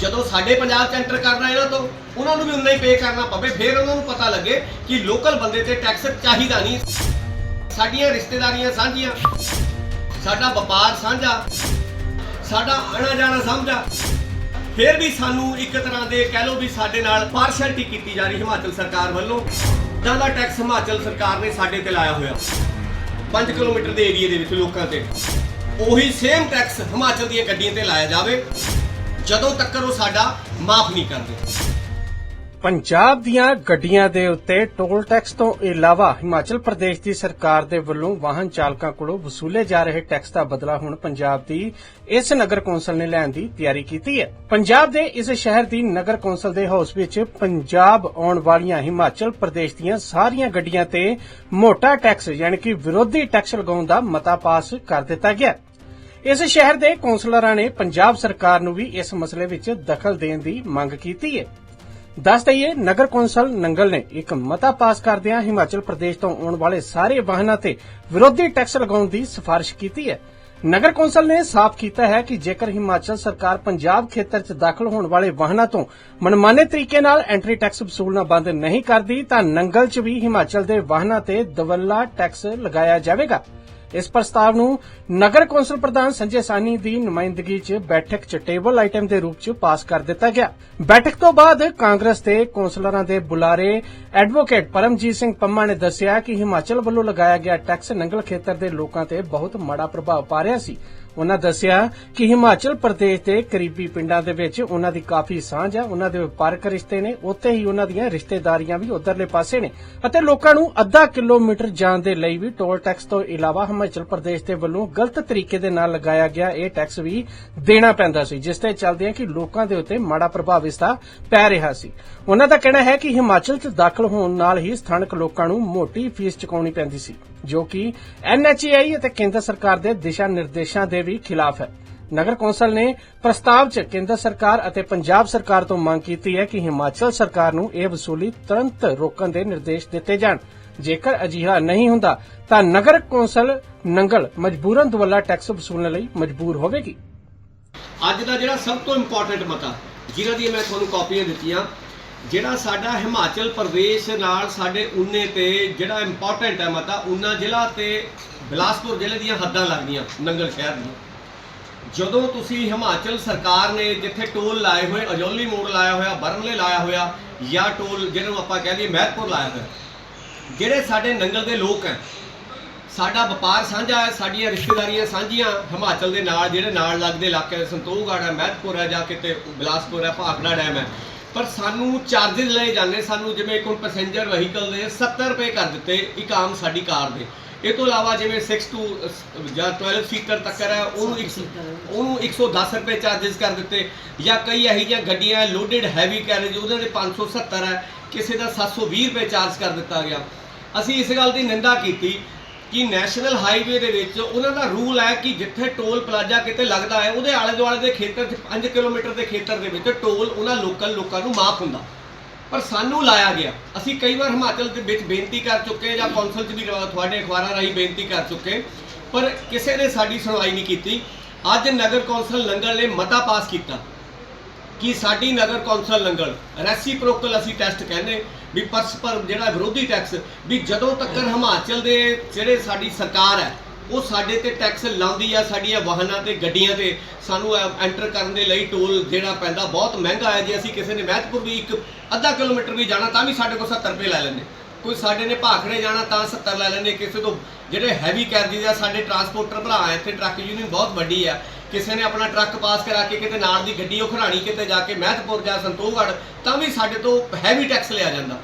ਜਦੋਂ ਸਾਡੇ ਪੰਜਾਬ 'ਚ ਐਂਟਰ ਕਰਨਾ ਇਹਨਾਂ ਤੋਂ, ਉਹਨਾਂ ਨੂੰ ਵੀ ਉਨਾ ਹੀ ਪੇ ਕਰਨਾ ਪਵੇ, ਫਿਰ ਉਹਨਾਂ ਨੂੰ ਪਤਾ ਲੱਗੇ ਕਿ ਲੋਕਲ ਬੰਦੇ ਤੇ ਟੈਕਸ ਚਾਹੀਦਾ ਨਹੀਂ। ਸਾਡੀਆਂ ਰਿਸ਼ਤੇਦਾਰੀਆਂ ਸਾਂਝੀਆਂ, ਸਾਡਾ ਵਪਾਰ ਸਾਂਝਾ, ਸਾਡਾ ਆਣਾ ਜਾਣਾ ਸਾਂਝਾ। ਫਿਰ ਵੀ ਸਾਨੂੰ ਇੱਕ ਤਰ੍ਹਾਂ ਦੇ ਕਹਿ ਲਓ ਵੀ ਸਾਡੇ ਨਾਲ ਪਾਰਸ਼ੈਲਿਟੀ ਕੀਤੀ ਜਾ ਰਹੀ ਹਿਮਾਚਲ ਸਰਕਾਰ ਵੱਲੋਂ। ਜ਼ਿਆਦਾ ਟੈਕਸ ਹਿਮਾਚਲ ਸਰਕਾਰ ਨੇ ਸਾਡੇ ਤੇ ਲਾਇਆ ਹੋਇਆ। 5 ਕਿਲੋਮੀਟਰ ਦੇ ਏਰੀਆ ਦੇ ਵਿੱਚ ਲੋਕਾਂ ਤੇ। ਉਹੀ ਸੇਮ ਟੈਕਸ ਹਿਮਾਚਲ ਦੀਆਂ ਗੱਡੀਆਂ ਤੇ ਲਾਇਆ ਜਾਵੇ। ਜਦੋਂ ਤੱਕ ਉਹ ਸਾਡਾ ਮਾਫ ਨਹੀਂ ਕਰਦੇ। ਪੰਜਾਬ ਦੀਆਂ ਗੱਡੀਆਂ ਦੇ ਉੱਤੇ ਟੋਲ ਟੈਕਸ ਤੋਂ ਇਲਾਵਾ ਹਿਮਾਚਲ ਪ੍ਰਦੇਸ਼ ਦੀ ਸਰਕਾਰ ਦੇ ਵੱਲੋਂ ਵਾਹਨ ਚਾਲਕਾਂ ਕੋਲੋਂ ਵਸੂਲੇ ਜਾ ਰਹੇ ਟੈਕਸ ਦਾ ਬਦਲਾ ਹੁਣ ਪੰਜਾਬ ਦੀ ਇਸ ਨਗਰ ਕੌਂਸਲ ਨੇ ਲੈਣ ਦੀ ਤਿਆਰੀ ਕੀਤੀ ਹੈ। ਪੰਜਾਬ ਦੇ ਇਸ ਸ਼ਹਿਰ ਦੀ ਨਗਰ ਕੌਂਸਲ ਦੇ ਹਾਊਸ ਵਿੱਚ ਪੰਜਾਬ ਆਉਣ ਵਾਲੀਆਂ ਹਿਮਾਚਲ ਪ੍ਰਦੇਸ਼ ਦੀਆਂ ਸਾਰੀਆਂ ਗੱਡੀਆਂ ਤੇ ਮੋਟਾ ਟੈਕਸ, ਯਾਨੀ ਕਿ ਵਿਰੋਧੀ ਟੈਕਸ ਲਗਾਉਣ ਦਾ ਮਤਾ ਪਾਸ ਕਰ ਦਿੱਤਾ ਗਿਆ ਇਸ ਸ਼ਹਿਰ ਦੇ ਕੌਂਸਲਰਾਂ ਨੇ ਪੰਜਾਬ ਸਰਕਾਰ ਨੂੰ ਵੀ ਇਸ ਮਸਲੇ ਵਿੱਚ ਦਖਲ ਦੇਣ ਦੀ ਮੰਗ ਕੀਤੀ ਹੈ ਦੱਸ ਦਈਏ, ਨਗਰ ਕੌਂਸਲ ਨੰਗਲ ਨੇ ਇੱਕ ਮਤਾ ਪਾਸ ਕਰਦਿਆਂ ਹਿਮਾਚਲ ਪ੍ਰਦੇਸ਼ ਤੋਂ ਆਉਣ ਵਾਲੇ ਸਾਰੇ ਵਾਹਨਾਂ ਤੇ ਵਿਰੋਧੀ ਟੈਕਸ ਲਗਾਉਣ ਦੀ ਸਿਫਾਰਿਸ਼ ਕੀਤੀ ਹੈ ਨਗਰ ਕੌਂਸਲ ਨੇ ਸਾਫ਼ ਕੀਤਾ ਹੈ ਕਿ ਜੇਕਰ ਹਿਮਾਚਲ ਸਰਕਾਰ ਪੰਜਾਬ ਖੇਤਰ 'ਚ ਦਾਖਲ ਹੋਣ ਵਾਲੇ ਵਾਹਨਾਂ ਤੋਂ ਮਨਮਾਨੇ ਤਰੀਕੇ ਨਾਲ ਐਂਟਰੀ ਟੈਕਸ ਵਸੂਲਣਾ ਬੰਦ ਨਹੀਂ ਕਰਦੀ, ਤਾਂ ਨੰਗਲ 'ਚ ਵੀ ਹਿਮਾਚਲ ਦੇ ਵਾਹਨਾਂ ਤੇ ਦਵੱਲਾ ਟੈਕਸ ਲਗਾਇਆ ਜਾਵੇਗਾ। ਇਸ ਪ੍ਰਸਤਾਵ ਨੂੰ ਨਗਰ ਕੌਂਸਲ ਪ੍ਰਧਾਨ ਸੰਜੇ ਸਾਨੀ ਦੀ ਨੁਮਾਇੰਦਗੀ 'ਚ ਬੈਠਕ 'ਚ ਟੇਬਲ ਆਈਟਮ ਦੇ ਰੂਪ 'ਚ ਪਾਸ ਕਰ ਦਿੱਤਾ ਗਿਆ। ਬੈਠਕ ਤੋਂ ਬਾਅਦ ਕਾਂਗਰਸ ਦੇ ਕੌਂਸਲਰਾਂ ਦੇ ਬੁਲਾਰੇ ਐਡਵੋਕੇਟ ਪਰਮਜੀਤ ਸਿੰਘ ਪੰਮਾ ਨੇ ਦੱਸਿਆ ਕਿ ਹਿਮਾਚਲ ਵੱਲੋਂ ਲਗਾਇਆ ਗਿਆ ਟੈਕਸ ਨੰਗਲ ਖੇਤਰ ਦੇ ਲੋਕਾਂ ਤੇ ਬਹੁਤ ਮਾੜਾ ਪ੍ਰਭਾਵ ਪਾ ਰਿਹਾ ਸੀ। ਉਹਨਾਂ ਦੱਸਿਆ ਕਿ ਹਿਮਾਚਲ ਪ੍ਰਦੇਸ਼ ਦੇ ਕਰੀਬੀ ਪਿੰਡਾਂ ਦੇ ਵਿੱਚ ਉਹਨਾਂ ਦੀ ਕਾਫੀ ਸਾਂਝ ਹੈ ਉਹਨਾਂ ਦੇ ਵਪਾਰਕ ਰਿਸ਼ਤੇ ਨੇ, ਉੱਥੇ ਹੀ ਉਹਨਾਂ ਦੀਆਂ ਰਿਸ਼ਤੇਦਾਰੀਆਂ ਵੀ ਉਧਰਲੇ ਪਾਸੇ ਨੇ। ਅਤੇ ਲੋਕਾਂ ਨੂੰ ਅੱਧਾ ਕਿਲੋਮੀਟਰ ਜਾਣ ਦੇ ਲਈ ਵੀ ਟੋਲ ਟੈਕਸ ਤੋਂ ਇਲਾਵਾ ਹਿਮਾਚਲ ਪ੍ਰਦੇਸ਼ ਦੇ ਵੱਲੋਂ ਗਲਤ ਤਰੀਕੇ ਦੇ ਨਾਲ ਲਗਾਇਆ ਗਿਆ ਇਹ ਟੈਕਸ ਵੀ ਦੇਣਾ ਪੈਂਦਾ ਸੀ, ਜਿਸ ਤੇ ਚੱਲਦਿਆਂ ਕਿ ਲੋਕਾਂ ਦੇ ਉੱਤੇ ਮਾੜਾ ਪ੍ਰਭਾਵ ਇਸ ਦਾ ਪੈ ਰਿਹਾ ਸੀ। ਉਹਨਾਂ ਦਾ ਕਹਿਣਾ ਹੈ ਕਿ ਹਿਮਾਚਲ 'ਚ ਦਾਖਲ ਹੋਣ ਨਾਲ ਹੀ ਸਥਾਨਕ ਲੋਕਾਂ ਨੂੰ ਮੋਟੀ ਫੀਸ ਚੁਕਾਉਣੀ ਪੈਂਦੀ ਸੀ। ਜੋ ਕਿ ਐਨਐਚਏਆਈ ਅਤੇ ਕੇਂਦਰ ਸਰਕਾਰ ਦੇ ਦਿਸ਼ਾ ਨਿਰਦੇਸ਼ਾਂ ਦੇ ਵੀ ਖਿਲਾਫ ਹੈ। ਨਗਰ ਕੌਂਸਲ ਨੇ ਪ੍ਰਸਤਾਵ 'ਚ ਕੇਂਦਰ ਸਰਕਾਰ ਅਤੇ ਪੰਜਾਬ ਸਰਕਾਰ ਤੋਂ ਮੰਗ ਕੀਤੀ ਹੈ ਕਿ ਹਿਮਾਚਲ ਸਰਕਾਰ ਨੂੰ ਇਹ ਵਸੂਲੀ ਤੁਰੰਤ ਰੋਕਣ ਦੇ ਨਿਰਦੇਸ਼ ਦਿੱਤੇ ਜਾਣ। ਜੇਕਰ ਅਜਿਹਾ ਨਹੀਂ ਹੁੰਦਾ, ਤਾਂ ਨਗਰ ਕੌਂਸਲ ਨੰਗਲ ਮਜਬੂਰਨ ਦਵੱਲਾ ਟੈਕਸ ਵਸੂਲਣ ਲਈ ਮਜਬੂਰ ਹੋਵੇਗੀ। ਅੱਜ ਦਾ ਜਿਹੜਾ ਸਭ ਤੋਂ ਇੰਪੋਰਟੈਂਟ ਮਤਾ ਜਿਹਨਾਂ ਦੀ ਮੈਂ ਤੁਹਾਨੂੰ ਕਾਪੀਆਂ ਦਿੱਤੀਆਂ ਜਿਹੜਾ ਸਾਡਾ ਹਿਮਾਚਲ ਪ੍ਰਦੇਸ਼ ਨਾਲ ਸਾਡੇ ਉਨੇ ਤੇ ਜਿਹੜਾ ਇੰਪੋਰਟੈਂਟ ਹੈ ਮਤਾ, ਉਨਾ ਜ਼ਿਲ੍ਹਾ ਤੇ ਬਿਲਾਸਪੁਰ ਜ਼ਿਲ੍ਹੇ ਦੀਆਂ ਹੱਦਾਂ ਲੱਗਦੀਆਂ, ਨੰਗਲ ਸ਼ਹਿਰ ਦੀਆਂ। ਜਦੋਂ ਤੁਸੀਂ ਹਿਮਾਚਲ ਸਰਕਾਰ ਨੇ ਜਿੱਥੇ ਟੋਲ ਲਾਏ ਹੋਏ, ਅਜੋਲੀ ਮੋੜ ਲਾਇਆ ਹੋਇਆ ਬਰਮਲੇ ਲਾਇਆ ਹੋਇਆ, ਜਾਂ ਟੋਲ ਜਿਹਨੂੰ ਆਪਾਂ ਕਹਿ ਲਈਏ ਮਹਿਤਪੁਰ ਲਾਇਆ ਹੋਇਆ, ਜਿਹੜੇ ਸਾਡੇ ਨੰਗਲ ਦੇ ਲੋਕ ਹੈ, ਸਾਡਾ ਵਪਾਰ ਸਾਂਝਾ ਹੈ, ਸਾਡੀਆਂ ਰਿਸ਼ਤੇਦਾਰੀਆਂ ਸਾਂਝੀਆਂ, ਹਿਮਾਚਲ ਦੇ ਨਾਲ, ਜਿਹੜੇ ਨਾਲ ਲੱਗਦੇ ਇਲਾਕੇ, ਸੰਤੋਖਗੜ੍ਹ ਹੈ, ਮਹਿਤਪੁਰ ਹੈ, ਜਾਂ ਕਿਤੇ ਬਿਲਾਸਪੁਰ ਹੈ, ਭਾਖੜਾ ਡੈਮ ਹੈ ਪਰ ਸਾਨੂੰ ਚਾਰजेस ਲਏ ਜਾਂਦੇ, ਸਾਨੂੰ ਜਿਵੇਂ ਇੱਕ ਹੁਣ ਪੈਸੇਂਜਰ ਵਹੀਕਲ ਦੇ 70 ਰੁਪਏ ਕਰ ਦਿੱਤੇ ਇੱਕ ਆਮ ਸਾਡੀ ਕਾਰ ਦੇ। ਇਹ ਤੋਂ ਇਲਾਵਾ ਜਿਵੇਂ 6 ਟੂ ਜਾਂ 12 ਸੀਟਰ ਤੱਕ ਹੈ, ਉਹਨੂੰ ਇੱਕ ਉਹਨੂੰ 110 ਰੁਪਏ ਚਾਰजेस ਕਰ ਦਿੱਤੇ। ਜਾਂ ਕਈ ਇਹੋ ਜਿਹੀਆਂ ਗੱਡੀਆਂ ਲੋਡਡ ਹੈਵੀ ਕੈਰੇਜ ਉਹਨਾਂ ਦੇ 570 ਹੈ, ਕਿਸੇ ਦਾ 720 ਰੁਪਏ ਚਾਰਜ ਕਰ ਦਿੱਤਾ ਗਿਆ। ਅਸੀਂ ਇਸ ਗੱਲ ਦੀ ਨਿੰਦਾ ਕੀਤੀ ਕਿ ਨੈਸ਼ਨਲ ਹਾਈਵੇ ਦੇ ਵਿੱਚ ਉਹਨਾਂ ਦਾ ਰੂਲ ਹੈ ਕਿ ਜਿੱਥੇ ਟੋਲ ਪਲਾਜ਼ਾ ਕਿਤੇ ਲੱਗਦਾ ਹੈ, ਉਹਦੇ ਆਲੇ ਦੁਆਲੇ ਦੇ ਖੇਤਰ 'ਚ 5 ਕਿਲੋਮੀਟਰ ਦੇ ਖੇਤਰ ਦੇ ਵਿੱਚ ਟੋਲ ਉਹਨਾਂ ਲੋਕਲ ਲੋਕਾਂ ਨੂੰ ਮਾਫ ਹੁੰਦਾ। ਪਰ ਸਾਨੂੰ ਲਾਇਆ ਗਿਆ। ਅਸੀਂ ਕਈ ਵਾਰ ਹਿਮਾਚਲ ਦੇ ਵਿੱਚ ਬੇਨਤੀ ਕਰ ਚੁੱਕੇ ਜਾਂ ਕੌਂਸਲ 'ਚ ਵੀ ਤੁਹਾਡੇ ਅਖਬਾਰਾਂ ਰਾਹੀਂ ਬੇਨਤੀ ਕਰ ਚੁੱਕੇ ਪਰ ਕਿਸੇ ਨੇ ਸਾਡੀ ਸੁਣਵਾਈ ਨਹੀਂ ਕੀਤੀ। ਅੱਜ ਨਗਰ ਕੌਂਸਲ ਲੰਗਲ ਨੇ ਮਤਾ ਪਾਸ ਕੀਤਾ ਕਿ ਸਾਡੀ ਨਗਰ ਕੌਂਸਲ ਲੰਗਲ ਰੈਸੀਪ੍ਰੋਕਲ ਅਸੀਂ ਟੈਸਟ ਕਹਿੰਦੇ। ਵੀ ਪਰਸਪਰ ਜਿਹੜਾ ਵਿਰੋਧੀ ਟੈਕਸ, ਵੀ ਜਦੋਂ ਤੱਕ ਹਿਮਾਚਲ ਦੇ ਜਿਹੜੇ ਸਾਡੀ ਸਰਕਾਰ ਹੈ, ਉਹ ਸਾਡੇ ਤੇ ਟੈਕਸ ਲਾਉਂਦੀ ਆ ਸਾਡੀਆਂ ਵਾਹਨਾਂ ਤੇ, ਗੱਡੀਆਂ ਤੇ, ਸਾਨੂੰ ਐਂਟਰ ਕਰਨ ਦੇ ਲਈ ਟੋਲ ਜਿਹੜਾ ਪੈਂਦਾ, ਬਹੁਤ ਮਹਿੰਗਾ ਹੈ। ਜੇ ਅਸੀਂ ਕਿਸੇ ਨੇ ਮਹਿਤਪੁਰ ਵੀ ਇੱਕ ਅੱਧਾ ਕਿਲੋਮੀਟਰ ਵੀ ਜਾਣਾ, ਤਾਂ ਵੀ ਸਾਡੇ ਕੋਲ 70 ਰੁਪਏ ਲੈ ਲੈਂਦੇ। ਕੋਈ ਸਾਡੇ ਨੇ ਭਾਖੜੇ ਜਾਣਾ, ਤਾਂ 70 ਲੈ ਲੈਂਦੇ। ਕਿਸੇ ਤੋਂ ਜਿਹੜੇ ਹੈਵੀ ਕੈਰਜੀਜ਼ ਆ, ਸਾਡੇ ਟਰਾਂਸਪੋਰਟਰ ਭਰਾ ਇੱਥੇ ਟਰੱਕ ਯੂਨੀਅਨ ਬਹੁਤ ਵੱਡੀ ਆ। ਕਿਸੇ ਨੇ ਆਪਣਾ ਟਰੱਕ ਪਾਸ ਕਰਾ ਕੇ ਕਿਤੇ ਨਾਲ ਦੀ ਗੱਡੀ ਉਹ ਖੜਾਣੀ ਕਿਤੇ ਜਾ ਕੇ ਮਹਿਤਪੁਰ ਜਾਂ ਸੰਤੋਖਗੜ੍ਹ, ਤਾਂ ਵੀ ਸਾਡੇ ਤੋਂ ਹੈਵੀ ਟੈਕਸ ਲਿਆ ਜਾਂਦਾ।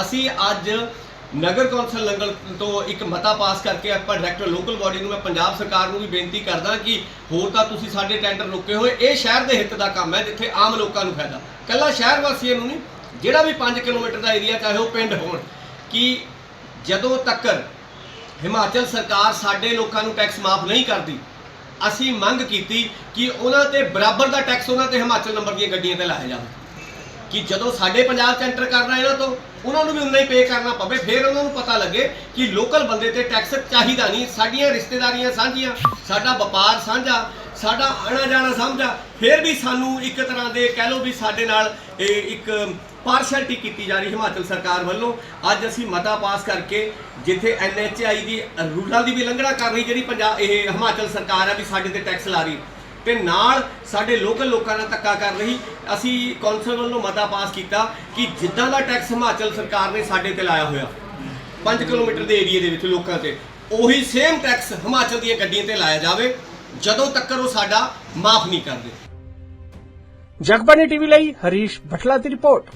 ਅਸੀਂ ਅੱਜ ਨਗਰ ਕੌਂਸਲ ਲੰਗਲ ਤੋਂ ਇੱਕ ਮਤਾ ਪਾਸ ਕਰਕੇ ਆਪਾਂ ਡਾਇਰੈਕਟਰ ਲੋਕਲ ਬਾਡੀ ਨੂੰ ਮੈਂ ਪੰਜਾਬ ਸਰਕਾਰ ਨੂੰ ਵੀ ਬੇਨਤੀ ਕਰਦਾ ਕਿ ਹੋਰ ਤਾਂ ਤੁਸੀਂ ਸਾਡੇ ਟੈਂਡਰ ਰੁਕੇ ਹੋਏ, ਇਹ ਸ਼ਹਿਰ ਦੇ ਹਿੱਤ ਦਾ ਕੰਮ ਹੈ ਜਿੱਥੇ ਆਮ ਲੋਕਾਂ ਨੂੰ ਫਾਇਦਾ। ਕੱਲਾ ਸ਼ਹਿਰ ਵਾਸੀਆਂ ਨੂੰ ਨਹੀਂ, ਜਿਹੜਾ ਵੀ 5 ਕਿਲੋਮੀਟਰ ਦਾ ਏਰੀਆ ਚਾਹੇ ਉਹ ਪਿੰਡ ਹੋਣ, ਕਿ ਜਦੋਂ ਤੱਕ ਹਿਮਾਚਲ ਸਰਕਾਰ ਸਾਡੇ ਲੋਕਾਂ ਨੂੰ ਟੈਕਸ ਮਾਫ ਨਹੀਂ ਕਰਦੀ ਅਸੀਂ ਮੰਗ ਕੀਤੀ ਕਿ ਉਹਨਾਂ ਤੇ ਬਰਾਬਰ ਦਾ ਟੈਕਸ ਉਹਨਾਂ ਤੇ ਹਿਮਾਚਲ ਨੰਬਰ ਦੀਆਂ ਗੱਡੀਆਂ ਤੇ ਲਾਇਆ ਜਾਵੇ। ਕਿ ਜਦੋਂ ਸਾਡੇ ਪੰਜਾਬ 'ਚ ਐਂਟਰ ਕਰਨਾ ਇਹਨਾਂ ਤੋਂ, ਉਹਨਾਂ ਨੂੰ ਵੀ ਉਨਾ ਹੀ ਪੇ ਕਰਨਾ ਪਵੇ, ਫਿਰ ਉਹਨਾਂ ਨੂੰ ਪਤਾ ਲੱਗੇ ਕਿ ਲੋਕਲ ਬੰਦੇ ਤੇ ਟੈਕਸ ਚਾਹੀਦਾ ਨਹੀਂ। ਸਾਡੀਆਂ ਰਿਸ਼ਤੇਦਾਰੀਆਂ ਸਾਂਝੀਆਂ, ਸਾਡਾ ਵਪਾਰ ਸਾਂਝਾ, ਸਾਡਾ ਆਣਾ ਜਾਣਾ ਸਾਂਝਾ, ਫਿਰ ਵੀ ਸਾਨੂੰ ਇੱਕ ਤਰ੍ਹਾਂ ਦੇ ਕਹਿ ਲਓ ਵੀ ਸਾਡੇ ਨਾਲ ਇੱਕ ਪਾਰਸ਼ੈਲਿਟੀ ਕੀਤੀ ਜਾ ਰਹੀ ਹਿਮਾਚਲ ਸਰਕਾਰ ਵੱਲੋਂ। ਅੱਜ ਅਸੀਂ ਮਤਾ ਪਾਸ ਕਰਕੇ ਜਿੱਥੇ ਐਨਐਚਆਈ ਦੀ ਰੂਲਾਂ ਦੀ ਵੀ ਉਲੰਘਣਾ ਕਰ ਰਹੀ, ਜਿਹੜੀ ਪੰਜਾਬ ਇਹ ਹਿਮਾਚਲ ਸਰਕਾਰ ਆ ਵੀ ਸਾਡੇ ਤੇ ਟੈਕਸ ਲਾ ਰਹੀ। ਤੇ ਨਾਲ ਸਾਡੇ ਲੋਕਲ ਲੋਕਾਂ ਨਾਲ ਧੱਕਾ ਕਰ ਰਹੀ। ਅਸੀਂ ਕੌਂਸਲ ਵੱਲੋਂ ਮਤਾ ਪਾਸ ਕੀਤਾ ਕਿ ਜਿੱਦਾਂ ਦਾ ਟੈਕਸ ਹਿਮਾਚਲ ਸਰਕਾਰ ਨੇ ਸਾਡੇ ਤੇ ਲਾਇਆ ਹੋਇਆ 5 ਕਿਲੋਮੀਟਰ ਦੇ ਏਰੀਏ ਦੇ ਵਿੱਚ ਲੋਕਾਂ ਤੇ, ਉਹੀ ਸੇਮ ਟੈਕਸ ਹਿਮਾਚਲ ਦੀਆਂ ਗੱਡੀਆਂ ਤੇ ਲਾਇਆ ਜਾਵੇ, ਜਦੋਂ ਤੱਕ ਉਹ ਸਾਡਾ ਮਾਫ ਨਹੀਂ ਕਰਦੇ। ਜਗਬਾਣੀ ਟੀਵੀ ਲਈ ਹਰੀਸ਼ ਭਟਲਾ ਦੀ ਰਿਪੋਰਟ।